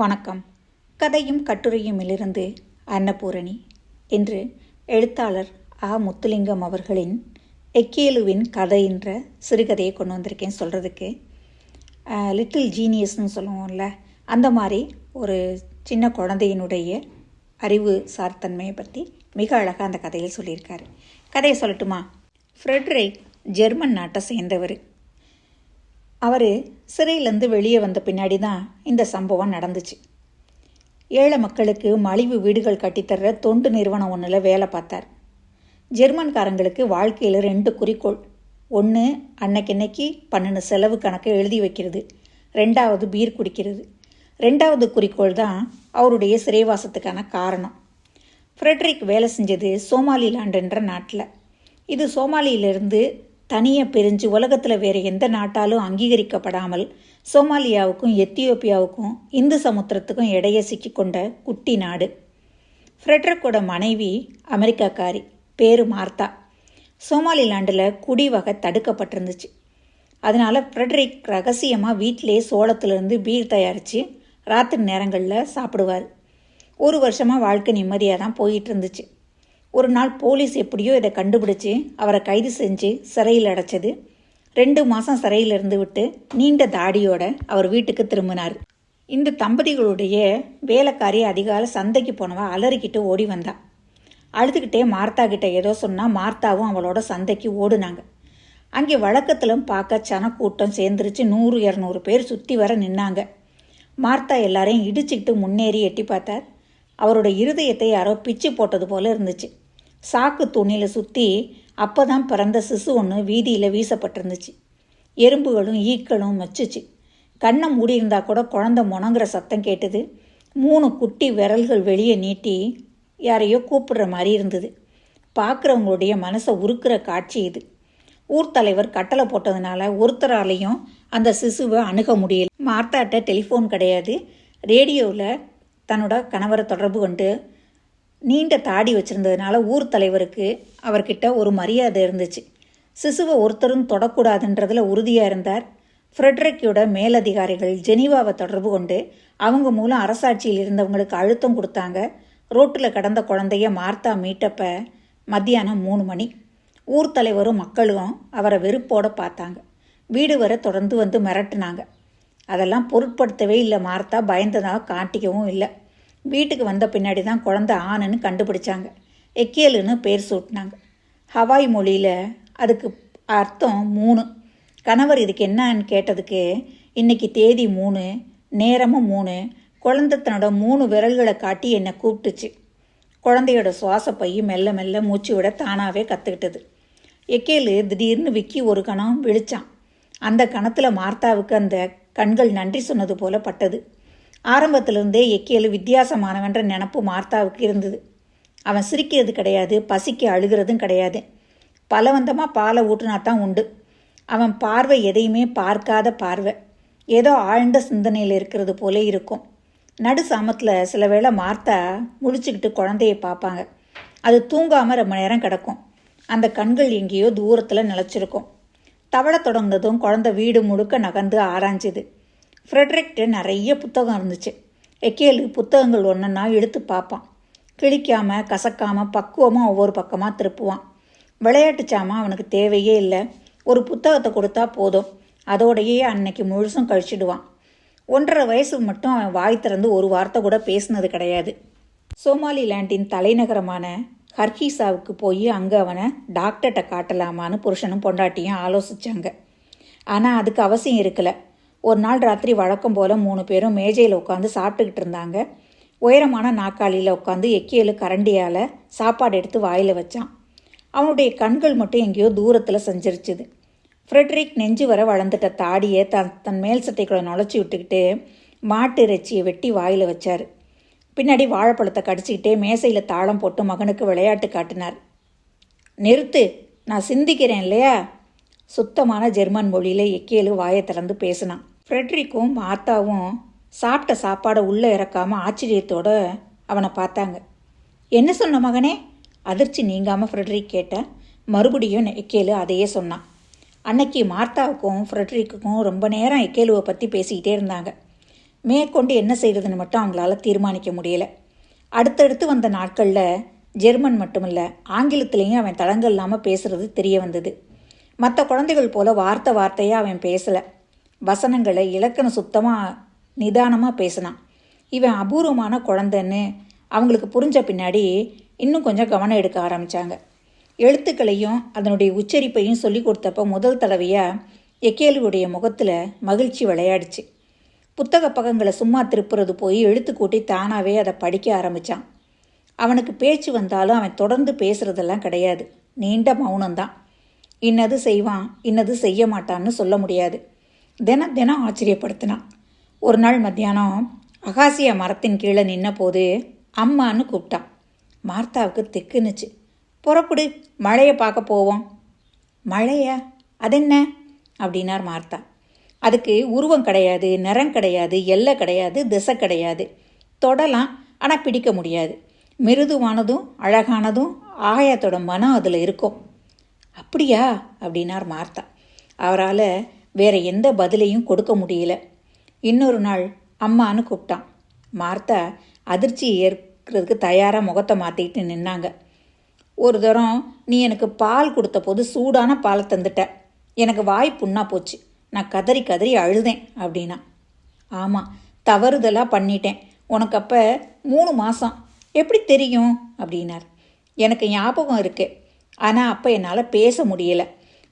வணக்கம். கதையும் கட்டுரையுமிலிருந்து அன்னபூரணி என்று எழுத்தாளர் ஆ. முத்துலிங்கம் அவர்களின் எக்கேலுவின் கதை என்ற சிறுகதையை கொண்டு வந்திருக்கேன் சொல்கிறதுக்கு லிட்டில் ஜீனியஸ்னு சொல்லுவோம்ல அந்த மாதிரி ஒரு சின்ன குழந்தையினுடைய அறிவு சார்த்தன்மையை பற்றி மிக அழகாக அந்த கதையில் சொல்லியிருக்காரு. கதையை சொல்லட்டுமா? ஃப்ரெட்ரிக் ஜெர்மன் நாட்டை சேர்ந்தவர். அவர் சிறையிலேருந்து வெளியே வந்த பின்னாடி தான் இந்த சம்பவம் நடந்துச்சு. ஏழை மக்களுக்கு மலிவு வீடுகள் கட்டித்தர்ற தொண்டு நிறுவனம் ஒன்றில் வேலை பார்த்தார். ஜெர்மன்காரங்களுக்கு வாழ்க்கையில் ரெண்டு குறிக்கோள். ஒன்று அன்னைக்கு பண்ணின செலவு கணக்கை எழுதி வைக்கிறது. ரெண்டாவது பீர் குடிக்கிறது. ரெண்டாவது குறிக்கோள் தான் அவருடைய சிறைவாசத்துக்கான காரணம். ஃப்ரெட்ரிக் வேலை செஞ்சது சோமாலிலாண்டுன்ற நாட்டில். இது சோமாலியிலிருந்து தனியாக பிரிஞ்சு உலகத்தில் வேறு எந்த நாட்டாலும் அங்கீகரிக்கப்படாமல் சோமாலியாவுக்கும் எத்தியோப்பியாவுக்கும் இந்து சமுத்திரத்துக்கும் இடையே சிக்கிக்கொண்ட குட்டி நாடு. ஃப்ரெட்ரிக்கோட மனைவி அமெரிக்காக்காரி பேரு மார்த்தா. சோமாலிலாண்டில் குடி வகை தடுக்கப்பட்டிருந்துச்சு. அதனால் ஃப்ரெட்ரிக் ரகசியமாக வீட்டிலே சோளத்திலிருந்து பீர் தயாரித்து ராத்திரி நேரங்களில் சாப்பிடுவார். ஒரு வருஷமாக வாழ்க்கை நிம்மதியாக தான் போயிட்டு இருந்துச்சு. ஒரு நாள் போலீஸ் எப்படியோ இதை கண்டுபிடிச்சு அவரை கைது செஞ்சு சிறையில் அடைச்சது. ரெண்டு மாதம் சிறையில் இருந்து விட்டு நீண்ட தாடியோட அவர் வீட்டுக்கு திரும்பினார். இந்த தம்பதிகளுடைய வேலைக்காரி அதிகாலை சந்தைக்கு போனவ அலறிக்கிட்டு ஓடி வந்தா. அழுதுகிட்டே மார்த்தா கிட்ட ஏதோ சொன்னால் மார்த்தாவும் அவளோட சந்தைக்கு ஓடுனாங்க. அங்கே வழக்கத்திலும் பார்க்க சனக்கூட்டம் சேர்ந்துருச்சு. நூறு இரநூறு பேர் சுற்றி வர நின்னாங்க. மார்த்தா எல்லாரையும் இடிச்சுக்கிட்டு முன்னேறி எட்டி பார்த்தார். அவரோட இருதயத்தை யாரோ பிச்சு போட்டது போல இருந்துச்சு. சாக்கு துணியில் சுற்றி அப்போ தான் பிறந்த சிசு ஒன்று வீதியில் வீசப்பட்டிருந்துச்சு. எறும்புகளும் ஈக்களும் மச்சுச்சு. கண்ணை மூடியிருந்தா கூட குழந்த முணங்குற சத்தம் கேட்டது. மூணு குட்டி விரல்கள் வெளியே நீட்டி யாரையோ கூப்பிடுற மாதிரி இருந்தது. பார்க்குறவங்களுடைய மனசை உருக்குற காட்சி இது. ஊர் தலைவர் கட்டளை போட்டதுனால ஒருத்தராலையும் அந்த சிசுவை அணுக முடியல. மார்த்தாட்ட டெலிஃபோன் கிடையாது. ரேடியோவில் தன்னோட கணவரை தொடர்பு கொண்டு நீண்ட தாடி வச்சுருந்ததுனால ஊர் தலைவருக்கு அவர்கிட்ட ஒரு மரியாதை இருந்துச்சு. சிசுவை ஒருத்தரும் தொடக்கூடாதுன்றதில் உறுதியாக இருந்தார். ஃப்ரெட்ரிக்கியோட மேலதிகாரிகள் ஜெனீவாவை தொடர்பு கொண்டு அவங்க மூலம் அரசாட்சியில் இருந்தவங்களுக்கு அழுத்தம் கொடுத்தாங்க. ரோட்டில் கடந்த குழந்தைய மார்த்தா மீட்டப்ப மத்தியானம் மூணு மணி. ஊர் தலைவரும் மக்களும் அவரை வெறுப்போட பார்த்தாங்க. வீடு வர தொடர்ந்து வந்து மிரட்டினாங்க. அதெல்லாம் பொருட்படுத்தவே இல்லை மார்த்தா. பயந்ததாக காட்டிக்கவும் இல்லை. வீட்டுக்கு வந்த பின்னாடி தான் குழந்த ஆணுன்னு கண்டுபிடிச்சாங்க. எக்கேலுன்னு பேர் சூட்டினாங்க. ஹவாய் மொழியில் அதுக்கு அர்த்தம் மூணு. கணவர் இதுக்கு என்னன்னு கேட்டதுக்கு இன்னைக்கு தேதி மூணு நேரமும் மூணு. குழந்தை தன்னோட மூணு விரல்களை காட்டி என்னை கூப்பிட்டுச்சு. குழந்தையோட சுவாச பையும் மெல்ல மெல்ல மூச்சு விட தானாகவே கற்றுக்கிட்டது எக்கேலு திடீர்னு விக்கி ஒரு கணம் விழிச்சான். அந்த கணத்தில் மார்த்தாவுக்கு அந்த கண்கள் நன்றி சொன்னது போல பட்டது. ஆரம்பத்திலிருந்தே எக்கேலு வித்தியாசமானவன்ற நினப்பு மார்த்தாவுக்கு இருந்தது. அவன் சிரிக்கிறது கிடையாது பசிக்கு அழுகிறதும் கிடையாது. பலவந்தமாக பாலை ஊட்டினா தான் உண்டு. அவன் பார்வை எதையுமே பார்க்காத பார்வை. ஏதோ ஆழ்ந்த சிந்தனையில் இருக்கிறது போல இருக்கும். நடு சாமத்தில் சில வேளை மார்த்தா முழிச்சுக்கிட்டு குழந்தைய பார்ப்பாங்க. அது தூங்காமல் ரொம்ப நேரம் கிடக்கும். அந்த கண்கள் எங்கேயோ தூரத்தில் நிலச்சிருக்கும். தவளை தொடங்கினதும் குழந்தை வீடு முழுக்க நகர்ந்து ஆராய்ஞ்சுது. ஃப்ரெட்ரிக்ட்டு நிறைய புத்தகம் இருந்துச்சு. எக்கேலு புத்தகங்கள் ஒன்றுன்னா எடுத்து பார்ப்பான். கிழிக்காமல் கசக்காமல் பக்குவமாக ஒவ்வொரு பக்கமாக திருப்புவான். விளையாட்டு சாமான் அவனுக்கு தேவையே இல்லை. ஒரு புத்தகத்தை கொடுத்தா போதும். அதோடையே அன்னைக்கு முழுசும் கழிச்சிடுவான். ஒன்றரை வயசு மட்டும் அவன் வாய் திறந்து ஒரு வார்த்தை கூட பேசினது கிடையாது. சோமாலிலாண்டின் தலைநகரமான ஹர்கீசாவுக்கு போய் அங்கே அவனை டாக்டர்கிட்ட காட்டலாமான்னு புருஷனும் பொண்டாட்டியும் ஆலோசித்தாங்க ஆனால் அதுக்கு அவசியம் இருக்கலை. ஒரு நாள் ராத்திரி வழக்கம் போல் மூணு பேரும் மேஜையில் உட்காந்து சாப்பிட்டுக்கிட்டு இருந்தாங்க. உயரமான நாக்காளியில் உட்காந்து எக்கியலு கரண்டியால் சாப்பாடு எடுத்து வாயில் வச்சான். அவனுடைய கண்கள் மட்டும் எங்கேயோ தூரத்தில் செஞ்சிருச்சுது. ஃப்ரெட்ரிக் நெஞ்சு வர வளர்ந்துட்ட தாடியை தன் தன் மேல் சட்டைக்குள்ள நுழைச்சி விட்டுக்கிட்டு மாட்டு இறைச்சியை வெட்டி வாயில் வச்சார். பின்னாடி வாழைப்பழத்தை கடிச்சிக்கிட்டே மேசையில் தாளம் போட்டு மகனுக்கு விளையாட்டு காட்டினார். நிறுத்து நான் சிந்திக்கிறேன் இல்லையா? சுத்தமான ஜெர்மன் மொழியில் எக்கேலு வாயை திறந்து பேசினான். ஃப்ரெட்ரிக்கும் மாத்தாவும் சாப்பிட்ட சாப்பாடை உள்ளே இறக்காமல் ஆச்சரியத்தோடு அவனை பார்த்தாங்க. என்ன சொன்ன மகனே? அதிர்ச்சி நீங்காமல் ஃப்ரெட்ரிக் கேட்ட. மறுபடியும் எக்கேலு அதையே சொன்னான். அன்னைக்கு மார்த்தாவுக்கும் ஃப்ரெட்ரிக்குக்கும் ரொம்ப நேரம் எக்கேலுவை பற்றி பேசிக்கிட்டே இருந்தாங்க. மேற்கொண்டு என்ன செய்கிறதுன்னு மட்டும் அவங்களால தீர்மானிக்க முடியல. அடுத்தடுத்து வந்த நாட்களில் ஜெர்மன் மட்டுமில்ல ஆங்கிலத்திலையும் அவன் தளங்கள் இல்லாமல் பேசுறது தெரிய வந்தது. மற்ற குழந்தைகள் போல வார்த்தை வார்த்தையாக அவன் பேசலை. வசனங்களை இலக்கணம் சுத்தமாக நிதானமாக பேசினான். இவன் அபூர்வமான குழந்தைன்னு அவங்களுக்கு புரிஞ்ச பின்னாடி இன்னும் கொஞ்சம் கவனம் எடுக்க ஆரம்பித்தாங்க எழுத்துக்களையும் அதனுடைய உச்சரிப்பையும் சொல்லி கொடுத்தப்ப முதல் தடவையாக எக்கேலுடைய முகத்தில் மகிழ்ச்சி விளையாடுச்சு. புத்தக பக்கங்களை சும்மா திருப்புறது போய் எழுத்து கூட்டி தானாகவே அதை படிக்க ஆரம்பித்தான் அவனுக்கு பேச்சு வந்தாலும் அவன் தொடர்ந்து பேசுகிறதெல்லாம் கிடையாது. நீண்ட மௌனம்தான். இன்னது செய்வான் இன்னது செய்ய மாட்டான்னு சொல்ல முடியாது. தினம் தினம் ஆச்சரியப்படுத்தினான் ஒரு நாள் மத்தியானம் அகாசியா மரத்தின் கீழே நின்ன போது அம்மான்னு கூப்பிட்டான். மார்த்தாவுக்கு திக்குனுச்சு. புறப்படு மழையை பார்க்க போவோம். மழையா? அதென்ன? அப்படின்னார் மார்த்தா. அதுக்கு உருவம் கிடையாது நிறம் கிடையாது எல்லை கிடையாது திசை கிடையாது. தொடலாம் ஆனால் பிடிக்க முடியாது. மிருதுவானதும் அழகானதும் ஆகாயத்தோட மனம் அதில் இருக்கும். அப்படியா? அப்படின்னார் மார்த்தா. அவரால் வேற எந்த பதிலையும் கொடுக்க முடியல. இன்னொரு நாள் அம்மான்னு கூப்பிட்டான். மார்த்தா அதிர்ச்சி ஏற்கிறதுக்கு தயாராக முகத்தை மாற்றிக்கிட்டு நின்னாங்க. ஒரு தரம் நீ எனக்கு பால் கொடுத்த போது சூடான பால் தந்துட்ட. எனக்கு வாய் புண்ணா போச்சு. நான் கதறி கதறி அழுதேன் அப்படின்னா. ஆமாம் தவறுதலாக பண்ணிட்டேன். உனக்கு அப்போ மூணு மாதம் எப்படி தெரியும்? அப்படின்னார். எனக்கு ஞாபகம் இருக்கு. ஆனால் அப்போ என்னால் பேச முடியலை.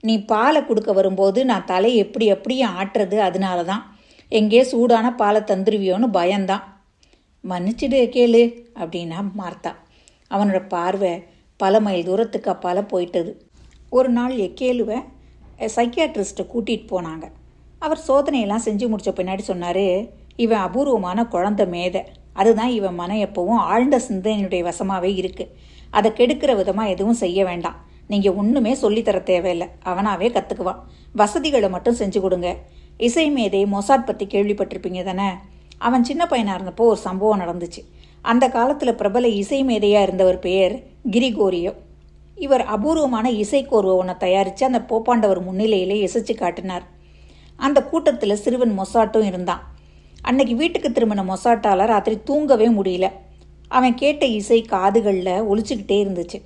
நீ பாலை கொடுக்க வரும்போது நான் தலை எப்படி எப்படியும் ஆட்டுறது அதனால தான் எங்கே சூடான பாலை தந்துருவியோன்னு பயந்தான். மன்னிச்சிடு கேளு அப்படின்னா மார்த்தா. அவனோட பார்வை பல மைல் தூரத்துக்கு அப்பால் போயிட்டது. ஒரு நாள் எக்கேலுவை சைக்கியாட்ரிஸ்ட்டை கூட்டிகிட்டு போனாங்க. அவர் சோதனையெல்லாம் செஞ்சு முடித்த பின்னாடி சொன்னார் இவன் அபூர்வமான குழந்த மேதை. அதுதான் இவன் மனம் எப்பவும் ஆழ்ந்த சிந்தனையுடைய வசமாகவே இருக்குது அதை கெடுக்கிற விதமாக எதுவும் செய்ய வேண்டாம். நீங்கள் ஒன்றுமே சொல்லித்தர தேவையில்லை. அவனாவே கற்றுக்குவான் வசதிகளை மட்டும் செஞ்சு கொடுங்க. இசை மேதை மொசாட் பற்றி கேள்விப்பட்டிருப்பீங்க தானே? அவன் சின்ன பையனாக இருந்தப்போ ஒரு சம்பவம் நடந்துச்சு. அந்த காலத்தில் பிரபல இசை மேதையாக இருந்தவர் பெயர் கிரிகோரியோ. இவர் அபூர்வமான இசைக்கோர்வை ஒன்றை தயாரித்து அந்த போப்பாண்டவர் முன்னிலையிலே இசைச்சு காட்டினார். அந்த கூட்டத்தில் சிறுவன் மொசாட்டும் இருந்தான். அன்னைக்கு வீட்டுக்கு திரும்பின மொசாட்டால் ராத்திரி தூங்கவே முடியல. அவன் கேட்ட இசை காதுகளில் ஒழிச்சுக்கிட்டே இருந்துச்சு.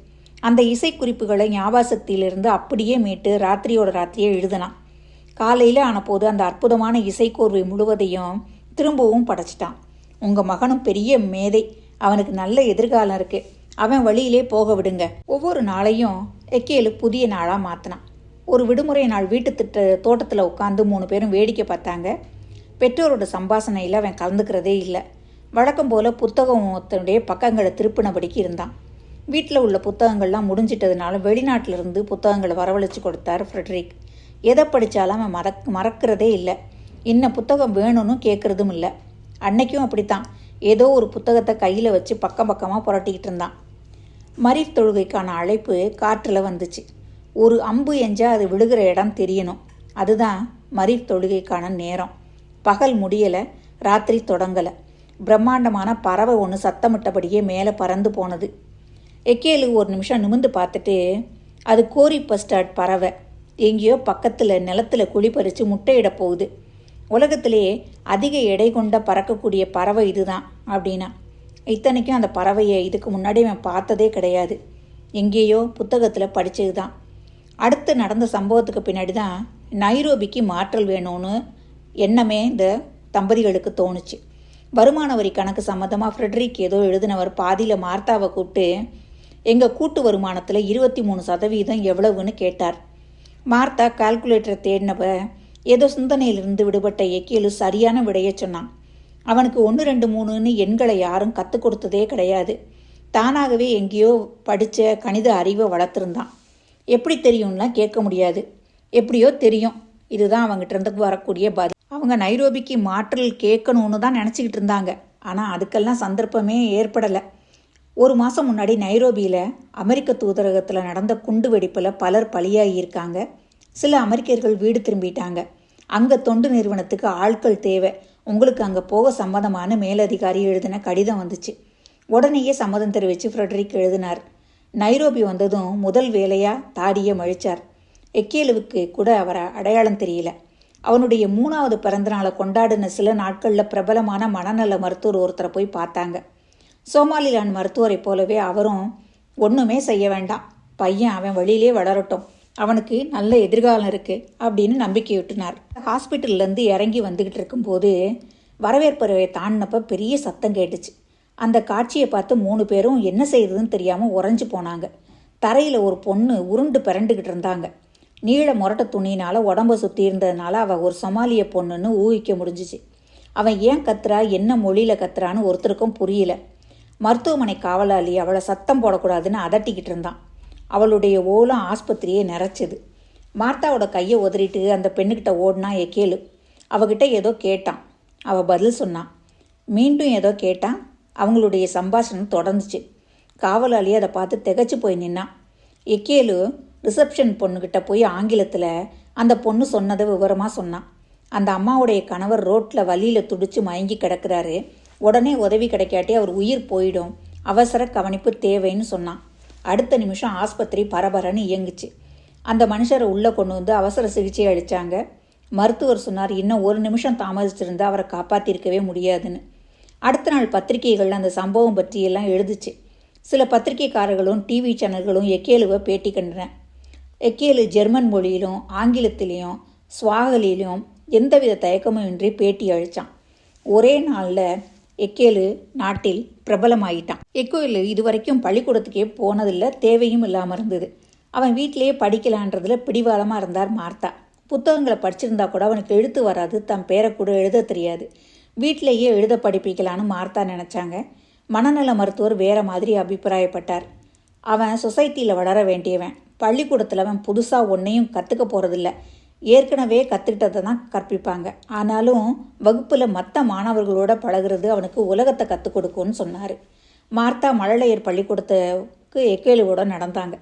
அந்த இசைக்குறிப்புகளை ஞாபகசக்தியிலிருந்து அப்படியே மீட்டு ராத்திரியோட ராத்திரியே எழுதினான். காலையில் ஆனபோது அந்த அற்புதமான இசைக்கோர்வை முழுவதையும் திரும்பவும் படைச்சிட்டான். உங்கள் மகனும் பெரிய மேதை. அவனுக்கு நல்ல எதிர்காலம் இருக்குது அவன் வழியிலே போக விடுங்க. ஒவ்வொரு நாளையும் எக்கேலு புதிய நாளாக மாற்றினான் ஒரு விடுமுறை நாள் வீட்டு திட்ட தோட்டத்தில் உட்காந்து மூணு பேரும் வேடிக்கை பார்த்தாங்க. பெற்றோரோட சம்பாசனையில் அவன் கலந்துக்கிறதே இல்லை. வழக்கம் போல் புத்தகத்தினுடைய பக்கங்களை திருப்பினபடிக்கு இருந்தான். வீட்டில் உள்ள புத்தகங்கள்லாம் முடிஞ்சிட்டதுனால வெளிநாட்டிலிருந்து புத்தகங்களை வரவழைச்சு கொடுத்தார் ஃப்ரெட்ரிக். எதை படித்தாலும் அவன் மறக் மறக்கிறதே இல்லை. இன்ன புத்தகம் வேணும்னு கேட்குறதும் இல்லை. அன்னைக்கும் அப்படித்தான். ஏதோ ஒரு புத்தகத்தை கையில் வச்சு பக்கம் பக்கமாக புரட்டிக்கிட்டு இருந்தான். மரீஃப் தொழுகைக்கான அழைப்பு காற்றில் வந்துச்சு. ஒரு அம்பு எஞ்சால் அது விழுகிற இடம் தெரியணும். அதுதான் மரீஃப் தொழுகைக்கான நேரம். பகல் முடியலை ராத்திரி தொடங்கலை. பிரம்மாண்டமான பறவை ஒன்று சத்தமிட்டபடியே மேலே பறந்து போனது. எக்கேலு ஒரு நிமிஷம் நிமிந்து பார்த்துட்டு அது கோரி பஸ்டார்ட் பறவை. எங்கேயோ பக்கத்தில் நிலத்தில் குழி பறித்து முட்டையிட போகுது. உலகத்திலே அதிக எடை கொண்ட பறக்கக்கூடிய பறவை இதுதான் அப்படின்னா. இத்தனைக்கும் அந்த பறவையை இதுக்கு முன்னாடி அவன் பார்த்ததே கிடையாது. எங்கேயோ புத்தகத்தில் படித்தது தான் அடுத்து நடந்த சம்பவத்துக்கு பின்னாடி தான் நைரோபிக்கு மாற்றல் வேணும்னு எண்ணமே இந்த தம்பதிகளுக்கு தோணுச்சு. வருமான வரி கணக்கு சம்மந்தமாக ஃப்ரெட்ரிக் ஏதோ எழுதினவர் பாதியில் மார்த்தாவை கூப்பிட்டு எங்கள் கூட்டு வருமானத்தில் இருபத்தி மூணு சதவீதம் எவ்வளவுன்னு கேட்டார். மார்த்தா கால்குலேட்டரை தேடினப்ப ஏதோ சிந்தனையிலிருந்து விடுபட்ட எக்கியலு சரியான விடையை சொன்னான். அவனுக்கு ஒன்று ரெண்டு மூணுன்னு எண்களை யாரும் கற்றுக் கொடுத்ததே கிடையாது. தானாகவே எங்கேயோ படித்த கணித அறிவை வளர்த்துருந்தான். எப்படி தெரியும்லாம் கேட்க முடியாது. எப்படியோ தெரியும். இதுதான் அவங்ககிட்ட இருந்து வரக்கூடிய பதில். அவங்க நைரோபிக்கு மாற்றல் கேட்கணும்னு தான் நினச்சிக்கிட்டு இருந்தாங்க. ஆனால் அதுக்கெல்லாம் சந்தர்ப்பமே ஏற்படலை. ஒரு மாதம் முன்னாடி நைரோபியில் அமெரிக்க தூதரகத்தில் நடந்த குண்டு வெடிப்பில் பலர் பலியாகியிருக்காங்க சில அமெரிக்கர்கள் வீடு திரும்பிட்டாங்க. அங்கே தொண்டு நிறுவனத்துக்கு ஆட்கள் தேவை. உங்களுக்கு அங்கே போக சம்மதமான மேலதிகாரி எழுதின கடிதம் வந்துச்சு. உடனேயே சம்மதம் தெரிவித்து ஃப்ரெட்ரிக் எழுதினார். நைரோபி வந்ததும் முதல் வேலையாக தாடியை மழிச்சார். எக்கேலுவுக்கு கூட அவரை அடையாளம் தெரியல. அவனுடைய மூணாவது பிறந்தநாளை கொண்டாடின சில நாட்களில் பிரபலமான மனநல மருத்துவர் ஒருத்தரை போய் பார்த்தாங்க. சோமாலிலாண்ட் மருத்துவரை போலவே அவரும் ஒன்றுமே செய்ய வேண்டாம். பையன் அவன் வழியிலே வளரட்டும். அவனுக்கு நல்ல எதிர்காலம் இருக்குது அப்படின்னு நம்பிக்கை விட்டுனார் ஹாஸ்பிட்டல்லேருந்து இறங்கி வந்துக்கிட்டு இருக்கும்போது வரவேற்பறையை தாண்டினப்போ பெரிய சத்தம் கேட்டுச்சு. அந்த காட்சியை பார்த்து மூணு பேரும் என்ன செய்யறதுன்னு தெரியாமல் உறைஞ்சு போனாங்க. தரையில் ஒரு பொண்ணு உருண்டு பிறண்டுக்கிட்டு இருந்தாங்க. நீள முரட்ட துணியினால் உடம்ப சுற்றி இருந்ததுனால அவள் ஒரு சமாலிய பொண்ணுன்னு ஊகிக்க முடிஞ்சிச்சு. அவன் ஏன் கத்துறா என்ன மொழியில் கத்துறான்னு ஒருத்தருக்கும் புரியல. மருத்துவமனை காவலாளி அவளை சத்தம் போடக்கூடாதுன்னு அதட்டிக்கிட்டு இருந்தான். அவளுடைய ஓலம் ஆஸ்பத்திரியே நிறைச்சிது. மார்த்தாவோட கையை உதறிட்டு அந்த பெண்ணுக்கிட்ட ஓடினா எக்கேலு அவகிட்ட ஏதோ கேட்டான். அவள் பதில் சொன்னான். மீண்டும் ஏதோ கேட்டான். அவங்களுடைய சம்பாஷணம் தொடர்ந்துச்சு. காவலாளி அதை பார்த்து திகச்சு போய் நின்னான். எக்கேலு ரிசப்ஷன் பொண்ணுக்கிட்ட போய் ஆங்கிலத்தில் அந்த பொண்ணு சொன்னதை விவரமாக சொன்னான். அந்த அம்மாவுடைய கணவர் ரோட்டில் வழியில் துடிச்சு மயங்கி கிடக்கிறாரு. உடனே உதவி கிடைக்காட்டி அவர் உயிர் போயிடும். அவசர கவனிப்பு தேவைன்னு சொன்னான். அடுத்த நிமிஷம் ஆஸ்பத்திரி பரபரன்னு இயங்குச்சு. அந்த மனுஷரை உள்ளே கொண்டு வந்து அவசர சிகிச்சை அளித்தாங்க மருத்துவர் சொன்னார் இன்னும் ஒரு நிமிஷம் தாமதிச்சிருந்தா அவரை காப்பாற்றிருக்கவே முடியாதுன்னு. அடுத்த நாள் பத்திரிகைகள் அந்த சம்பவம் பற்றியெல்லாம் எழுதுச்சு. சில பத்திரிகைக்காரர்களும் டிவி சேனல்களும் எக்கேலுவை பேட்டி கண்டன. எக்கேலு ஜெர்மன் மொழியிலும் ஆங்கிலத்திலையும் ஸ்வாகலிலும் எந்தவித தயக்கமும் இன்றி பேட்டி அழித்தான் ஒரே நாளில் எக்கேலு நாட்டில் பிரபலமாயிட்டான். எக்கோயில் இதுவரைக்கும் பள்ளிக்கூடத்துக்கே போனதில்லை தேவையும் இல்லாமல் இருந்தது. அவன் வீட்டிலேயே படிக்கலான்றதுல பிடிவாதமாக இருந்தார் மார்த்தா. புத்தகங்களை படிச்சிருந்தா கூட அவனுக்கு எழுத்து வராது தன் பேரை கூட எழுத தெரியாது. வீட்டிலேயே எழுத படிப்பிக்கலான்னு மார்த்தா நினச்சாங்க. மனநல மருத்துவர் வேற மாதிரி அபிப்பிராயப்பட்டார். அவன் சொசைட்டியில் வளர வேண்டியவன். பள்ளிக்கூடத்தில் அவன் புதுசாக ஒன்றையும் கற்றுக்க போகிறதில்ல ஏற்கனவே கற்றுக்கிட்டதை தான் கற்பிப்பாங்க. ஆனாலும் வகுப்பில் மற்ற மாணவர்களோட பழகிறது அவனுக்கு உலகத்தை கற்றுக் கொடுக்கும்னு சொன்னார். மார்த்தா மழலையர் பள்ளிக்கூடத்துக்கு எக்கேலுவோட நடந்தாங்க.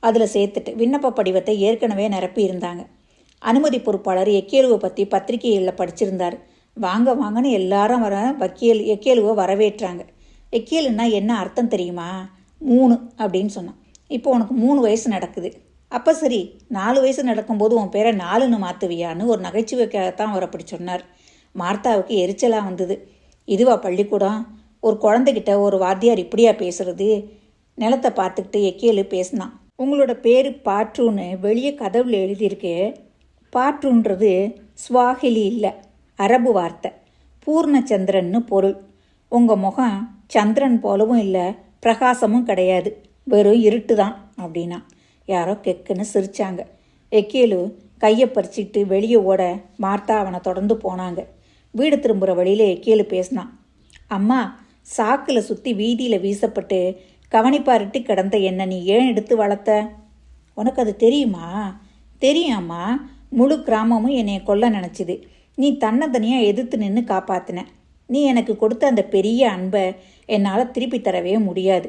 அதில் சேர்த்துட்டு விண்ணப்ப படிவத்தை ஏற்கனவே நிரப்பி இருந்தாங்க. அனுமதி பொறுப்பாளர் எக்கேலுவை பற்றி பத்திரிகைகளில் படிச்சிருந்தார். வாங்க வாங்கன்னு எல்லாரும் வர வக்கீல் எக்கேலுவை வரவேற்றாங்க. எக்கேலுன்னா என்ன அர்த்தம் தெரியுமா? மூணு அப்படின்னு சொன்னான். இப்போ உனக்கு மூணு வயசு நடக்குது. அப்போ சரி நாலு வயசு நடக்கும்போது உன் பேரை நாலுன்னு மாற்றுவியான்னு ஒரு நகைச்சுவைக்காகத்தான் அவர் அப்படி சொன்னார். மார்த்தாவுக்கு எரிச்சலாக வந்தது. இதுவா பள்ளிக்கூடம்? ஒரு குழந்தைகிட்ட ஒரு வாத்தியார் இப்படியா பேசுறது? நிலத்தை பார்த்துக்கிட்டு எக்கேலு பேசினான். உங்களோட பேர் பாட்ருன்னு வெளியே கதவுல எழுதியிருக்கு. பாட்ருன்றது ஸ்வாஹிலி இல்லை அரபு வார்த்தை. பூர்ணச்சந்திரன்னு பொருள். உங்கள் முகம் சந்திரன் போலவும் இல்லை பிரகாசமும் கிடையாது. வெறும் இருட்டு தான் அப்படின்னா. யாரோ கெக்குன்னு சிரிச்சாங்க. எக்கேலு கையை பறிச்சிட்டு வெளியே ஓட மார்த்தா அவனை தொடர்ந்து போனாங்க. வீடு திரும்புகிற வழியில் எக்கேலு பேசினான் அம்மா சாக்கில் சுற்றி வீதியில் வீசப்பட்டு கவனிப்பாரிட்டு கிடந்த என்ன நீ ஏன் எடுத்து வளர்த்த? உனக்கு அது தெரியுமா? தெரியாம்மா. முழு கிராமமும் என்னை கொல்ல நினச்சிது. நீ தன்னந்தனியாக எதிர்த்து நின்று காப்பாத்தின. நீ எனக்கு கொடுத்த அந்த பெரிய அன்பை என்னால் திருப்பி தரவே முடியாது.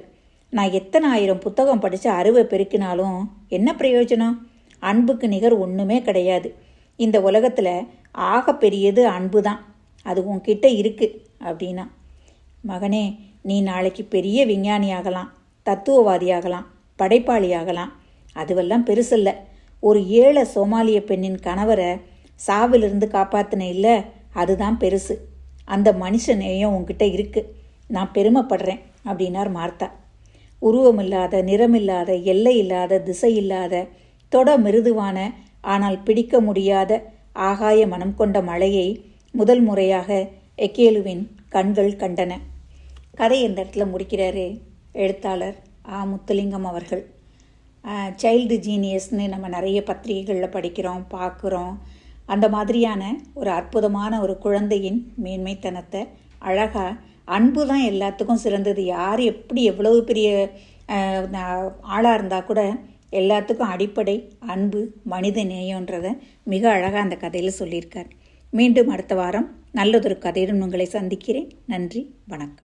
நான் எத்தனை ஆயிரம் புத்தகம் படித்து அறிவை பெருக்கினாலும் என்ன பிரயோஜனம்? அன்புக்கு நிகர் ஒன்றுமே கிடையாது. இந்த உலகத்தில் ஆக பெரியது அன்பு தான் அது உன்கிட்ட இருக்குது அப்படின்னா. மகனே நீ நாளைக்கு பெரிய விஞ்ஞானி ஆகலாம் தத்துவவாதி ஆகலாம் படைப்பாளி ஆகலாம் அதுவெல்லாம் பெருசல்ல. ஒரு ஏழை சோமாலிய பெண்ணின் கணவரை சாவிலிருந்து காப்பாத்தின இல்லை அதுதான் பெருசு. அந்த மனுஷ நேயம் உங்ககிட்ட இருக்கு. நான் பெருமைப்படுறேன் அப்படின்னார் மார்த்தா. உருவமில்லாத நிறமில்லாத எல்லை இல்லாத திசை இல்லாத தொட மிருதுவான ஆனால் பிடிக்க முடியாத ஆகாய மனம் கொண்ட மழையை முதல் முறையாக எக்கேலுவின் கண்கள் கண்டன. கதை இந்த இடத்துல முடிக்கிறாரு எழுத்தாளர் ஆ. முத்துலிங்கம் அவர்கள். சைல்டு ஜீனியஸ்னு நம்ம நிறைய பத்திரிகைகளில் படிக்கிறோம் பார்க்குறோம். அந்த மாதிரியான ஒரு அற்புதமான ஒரு குழந்தையின் மேன்மைத்தனத்தை அழகாக அன்பு தான் எல்லாத்துக்கும் சிறந்தது. யார் எப்படி எவ்வளவு பெரிய ஆளாக இருந்தால் கூட எல்லாத்துக்கும் அடிப்படை அன்பு மனித நேயன்றதை மிக அழகாக அந்த கதையில் சொல்லியிருக்கார். மீண்டும் அடுத்த வாரம் நல்லதொரு கதையுடன் உங்களை சந்திக்கிறேன். நன்றி வணக்கம்.